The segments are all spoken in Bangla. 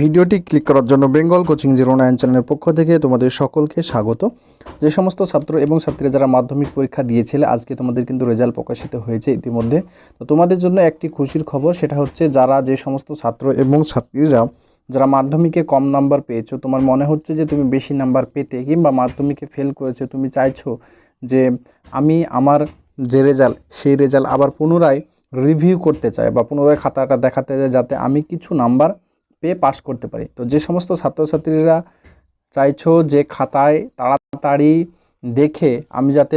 ভিডিওটি ক্লিক করার জন্য বেঙ্গল কোচিং জিরো নাইন চ্যানেলের পক্ষ থেকে তোমাদের সকলকে স্বাগত। যে সমস্ত ছাত্র এবং ছাত্রীরা যারা মাধ্যমিক পরীক্ষা দিয়েছিলে, আজকে তোমাদের কিন্তু রেজাল্ট প্রকাশিত হয়েছে ইতিমধ্যে। তো তোমাদের জন্য একটি খুশির খবর, সেটা হচ্ছে যারা যে সমস্ত ছাত্র এবং ছাত্রীরা যারা মাধ্যমিকে কম নাম্বার পেয়েছ, তোমার মনে হচ্ছে যে তুমি বেশি নাম্বার পেতে কিংবা মাধ্যমিকে ফেল করেছ, তুমি চাইছো যে আমি আমার যে রেজাল্ট সেই রেজাল্ট আবার পুনরায় রিভিউ করতে চাই বা পুনরায় খাতাটা দেখাতে চাই যাতে আমি কিছু নাম্বার পেয়ে পাশ করতে পারি। তো যে সমস্ত ছাত্রছাত্রীরা চাইছো যে খাতায় তাড়াতাড়ি দেখে আমি যাতে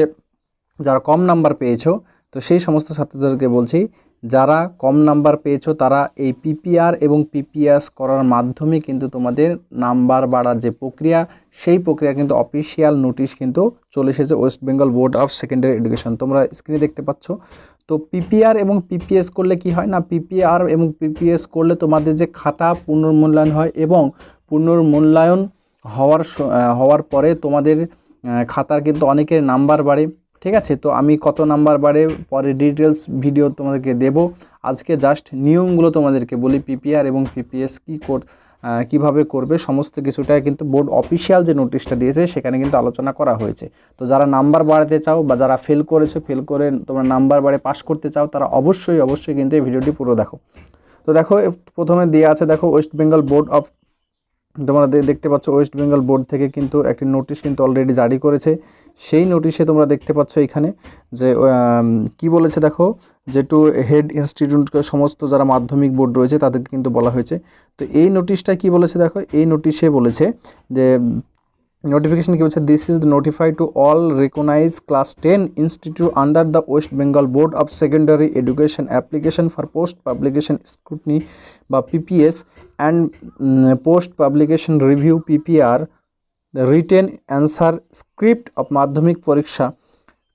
যারা কম নাম্বার পেয়েছ, তো সেই সমস্ত ছাত্রদেরকে বলছি যারা কম নাম্বার পেয়েছ তারা এই পিপিআর এবং পিপিএস করার মাধ্যমে কিন্তু তোমাদের নাম্বার বাড়ার যে প্রক্রিয়া, সেই প্রক্রিয়া কিন্তু অফিসিয়াল নোটিশ কিন্তু চলে এসেছে West Bengal board of secondary education তোমরা স্ক্রিনে দেখতে পাচ্ছ। তো পিপিআর এবং পিপিএস করলে কি হয় না? পিপিআর এবং পিপিএস করলে তোমাদের যে খাতা পুনর্মূল্যায়ন হয় এবং পুনর্মূল্যায়ন হওয়ার হওয়ার পরে তোমাদের খাতার কিন্তু অনেকের নাম্বার বাড়ে। ঠিক আছে? তো আমি কত নাম্বার বাড়ে পরে ডিটেলস ভিডিও তোমাদেরকে দেব। আজকে জাস্ট নিয়মগুলো তোমাদেরকে বলি পিপিআর এবং পিপিএস কী আহ, কীভাবে করবে সমস্ত কিছুটাই কিন্তু বোর্ড অফিসিয়াল যে নোটিশটা দিয়েছে সেখানে কিন্তু আলোচনা করা হয়েছে। তো যারা নাম্বার বাড়াতে চাও বা যারা ফেল করেছ ফেল করে তোমরা নাম্বার বাড়ে পাস করতে চাও তারা অবশ্যই অবশ্যই কিন্তু এই ভিডিওটি পুরো দেখো। তো দেখো প্রথমে দেওয়া আছে দেখো ওয়েস্ট বেঙ্গল বোর্ড অফ তোমরা দেখতে পাচ্ছ ওয়েস্ট বেঙ্গল বোর্ড থেকে কিন্তু একটি নোটিশ কিন্তু অলরেডি জারি করেছে। সেই নোটিশে তোমরা দেখতে পাচ্ছ এখানে যে কি বলেছে দেখো? যে টু হেড ইনস্টিটিউট সমস্ত যারা মাধ্যমিক বোর্ড রয়েছে তাদেরকে কিন্তু বলা হয়েছে। তো এই নোটিশটা কি বলেছে দেখো? এই নোটিশে বলেছে যে নোটিফিকেশন কি বলছে this is notify to all recognise class ten institute under the West Bengal board of secondary education application for post publication scrutiny বা PPS and post publication review PPR written answer script of Madhyamik পরীক্ষা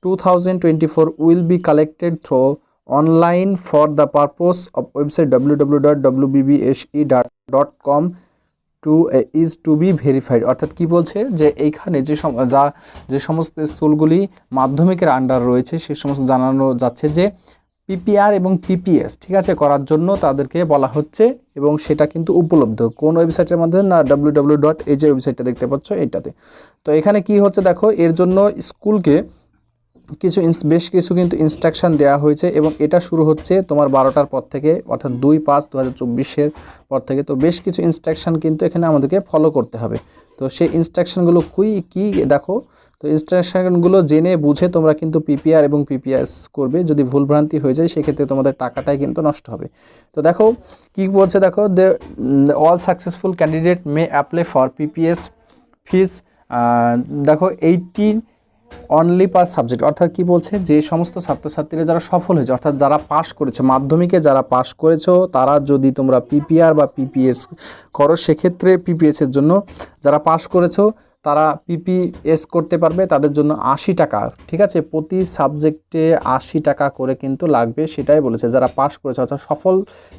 two thousand twenty four will be collected through online for the purpose of to is to be verified অর্থাৎ কি বলছে? যে এইখানে যে যা, যে সমস্ত স্কুলগুলি মাধ্যমিকের আন্ডার রয়েছে, সে সমস্ত জানানো যাচ্ছে যে পিপিআর এবং পিপিএস ঠিক আছে, করার জন্য তাদেরকে বলা হচ্ছে এবং সেটা কিন্তু উপলব্ধ। কোন ওয়েবসাইটের মাধ্যমে? না ডাব্লিউ ডট এই যে ওয়েবসাইটটা দেখতে পাচ্ছ এইটাতে। তো এখানে কি হচ্ছে দেখো? এর জন্য স্কুলকে কিছু বেশ কিছু কিন্তু ইনস্ট্রাকশন দেওয়া হয়েছে এবং এটা শুরু হচ্ছে তোমার বারোটার পর থেকে, অর্থাৎ দুই পাঁচ দু হাজার পর থেকে। তো বেশ কিছু ইনস্ট্রাকশন কিন্তু এখানে আমাদেরকে ফলো করতে হবে। তো সেই ইনস্ট্রাকশনগুলো কুই কী দেখো, তো ইনস্ট্রাকশনগুলো জেনে বুঝে তোমরা কিন্তু পিপিআর এবং পিপিএস করবে। যদি ভুলভ্রান্তি হয়ে যায়, সেক্ষেত্রে তোমাদের টাকাটাই কিন্তু নষ্ট হবে। তো দেখো, কি বলছে দেখো they all successful candidate may apply for PPS fees দেখো এইটিন অনলি পাস সাবজেক্ট অর্থাৎ কি বলছে? যে সমস্ত ছাত্রছাত্রীরা যারা সফল হয়েছে, অর্থাৎ যারা পাশ করেছে, মাধ্যমিকে যারা পাশ করেছ, তারা যদি তোমরা পিপিআর বা পিপিএস করো, সেক্ষেত্রে পিপিএস এর জন্য যারা পাশ করেছ, তারা পিপিএস করতে পারবে, তাদের জন্য আশি টাকা। ঠিক আছে? প্রতি সাবজেক্টে আশি টাকা করে কিন্তু লাগবে, সেটাই বলেছে। যারা পাশ করেছে, অর্থাৎ সফল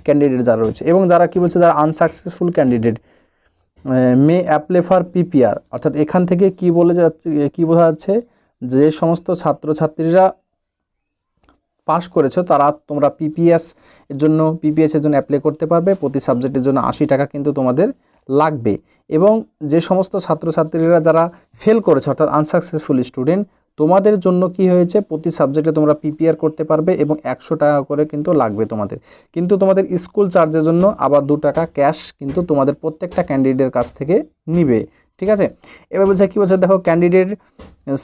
ক্যান্ডিডেট যারা রয়েছে, এবং যারা কি বলছে, যারা unsuccessful candidate may apply for PPR অর্থাৎ এখান থেকে কি বলে যাচ্ছে, কী বোঝা যাচ্ছে? যে সমস্ত ছাত্রছাত্রীরা পাশ করেছ, তারা তোমরা পিপিএস এর জন্য পিপিএস এর জন্য অ্যাপ্লাই করতে পারবে। প্রতি সাবজেক্টের জন্য আশি টাকা কিন্তু তোমাদের লাগবে। এবং যে সমস্ত ছাত্রছাত্রীরা যারা ফেল করেছে, অর্থাৎ আনসাকসেসফুল স্টুডেন্ট তোমাদের জন্য কি হয়েছে? প্রতি সাবজেক্টে তোমরা পিপিআর করতে পারবে এবং একশো টাকা করে কিন্তু লাগবে তোমাদের। কিন্তু তোমাদের স্কুল চার্জের জন্য আবার দু টাকা ক্যাশ কিন্তু তোমাদের প্রত্যেকটা ক্যান্ডিডেটের কাছ থেকে নিবে। ঠিক আছে? এবার বলছে কী বলছে? দেখো ক্যান্ডিডেট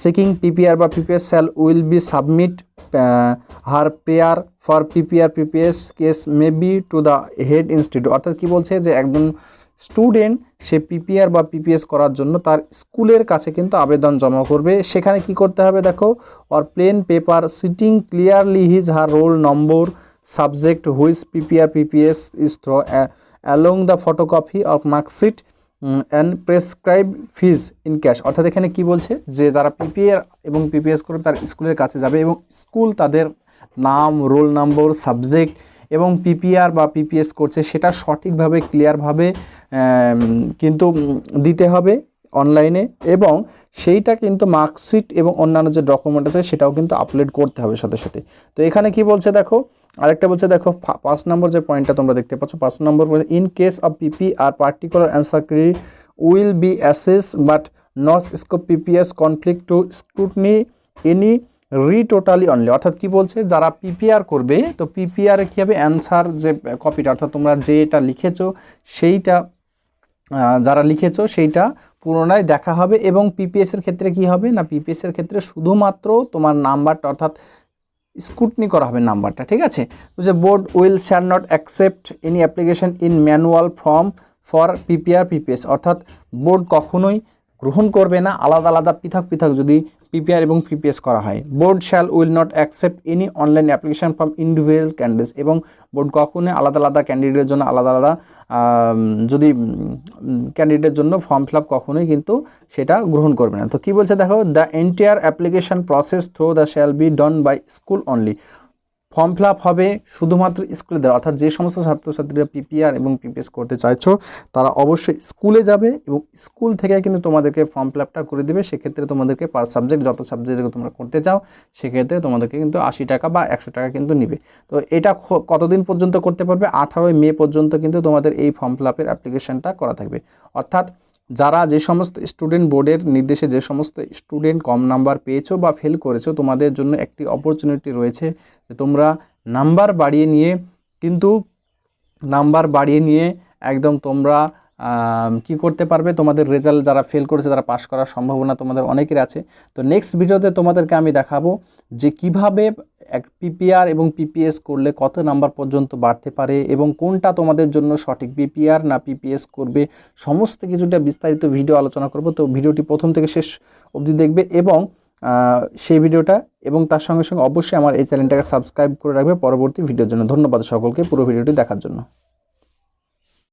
সিকিং পিপিআর বা PPS shall will be submit her prayer for PPR PPS case may be to the head institute অর্থাৎ কী বলছে? যে একজন স্টুডেন্ট সে পিপিআর বা পিপিএস করার জন্য তার স্কুলের কাছে কিন্তু আবেদন জমা করবে। সেখানে কি করতে হবে দেখো? Or plain paper sitting clearly his her roll number subject which PPR PPS is through along the photocopy of marksheet and prescribe fees in cash অর্থাৎ এখানে কি বলছে? যে যারা পিপিএ এবং পিপিএস করবে তার স্কুলের কাছে যাবে এবং স্কুল তাদের নাম, রোল নম্বর, সাবজেক্ট এবং পিপিআর বা পিপিএস করছে, সেটা সঠিকভাবে ক্লিয়ারভাবে কিন্তু দিতে হবে। অনলাইনে এবং সেইটা কিন্তু মার্কশিট এবং অন্যান্য যে ডকুমেন্ট আছে সেটাও কিন্তু আপলোড করতে হবে সাথে সাথে। তো এখানে কি বলছে দেখো? আরেকটা বলছে দেখো পাঁচ নম্বর যে পয়েন্টটা তোমরা দেখতে পাচ্ছ, পাঁচ নম্বর in case of PP R particular answer will be assess but not scope PPS conflict to scrutiny any re totally only অর্থাৎ কি বলছে? যারা পিপিআর করবে, তো পিপিআরে কী হবে? অ্যান্সার যে কপিটা অর্থাৎ তোমরা যেটা লিখেছো, সেইটা যারা লিখেছো সেইটা পুনরায় দেখা হবে এবং পিপিএসের ক্ষেত্রে কি হবে? না পিপিএসের ক্ষেত্রে শুধুমাত্র তোমার নাম্বারটা অর্থাৎ স্কুটনি করা হবে নাম্বারটা, ঠিক আছে? যে board will shall not accept any application in manual form for PPR PPS অর্থাৎ বোর্ড কখনোই গ্রহণ করবে না, আলাদা আলাদা, পৃথক পৃথক, যদি পিপিআর এবং পিপিএস করা হয়। Board shall will not accept any online application from individual candidates এবং বোর্ড কখনোই আলাদা আলাদা ক্যান্ডিডেটের জন্য আলাদা আলাদা যদি ক্যান্ডিডেটের জন্য ফর্ম ফিল আপ কখনোই কিন্তু সেটা গ্রহণ করবে না। তো কী বলছে দেখো the entire application process through the shall be done by school only form fill হবে শুধুমাত্র স্কুলে দেওয়া, অর্থাৎ যে সমস্ত ছাত্রছাত্রীরা পিপিআর এবং পিপিএস করতে চাইছো, তারা অবশ্যই স্কুলে যাবে এবং স্কুল থেকে কিন্তু তোমাদেরকে ফর্ম ফিল করে দেবে। সেক্ষেত্রে তোমাদেরকে পার সাবজেক্ট যত সাবজেক্টে তোমরা করতে চাও, সেক্ষেত্রে তোমাদেরকে কিন্তু আশি টাকা বা একশো টাকা কিন্তু নিবে। তো এটা কতদিন পর্যন্ত করতে পারবে? আঠারোই মে পর্যন্ত কিন্তু তোমাদের এই ফর্ম ফিল আপের অ্যাপ্লিকেশনটা করা থাকবে। অর্থাৎ যারা যে সমস্ত স্টুডেন্ট বোর্ডের নির্দেশে যে সমস্ত স্টুডেন্ট কম নাম্বার পেয়েছ বা ফেল করেছ, তোমাদের জন্য একটি অপরচুনিটি রয়েছে যে তোমরা নাম্বার বাড়িয়ে নিয়ে, কিন্তু নাম্বার বাড়িয়ে নিয়ে একদম তোমরা কি করতে পারবে? তোমাদের রেজাল্ট যারা ফেল করেছে, তারা পাশ করার সম্ভাবনা তোমাদের অনেকের আছে। তো নেক্সট ভিডিওতে তোমাদেরকে আমি দেখাবো যে কীভাবে এক পিপিআর এবং পিপিএস করলে কত নাম্বার পর্যন্ত বাড়তে পারে এবং কোনটা তোমাদের জন্য সঠিক পিপিআর না পিপিএস করবে, সমস্ত কিছুটা বিস্তারিত ভিডিও আলোচনা করব। তো ভিডিওটি প্রথম থেকে শেষ অবধি দেখবে এবং সেই ভিডিওটা এবং তার সঙ্গে সঙ্গে অবশ্যই আমার এই চ্যানেলটাকে সাবস্ক্রাইব করে রাখবে। পরবর্তী ভিডিওর জন্য ধন্যবাদ সকলকে পুরো ভিডিওটি দেখার জন্য।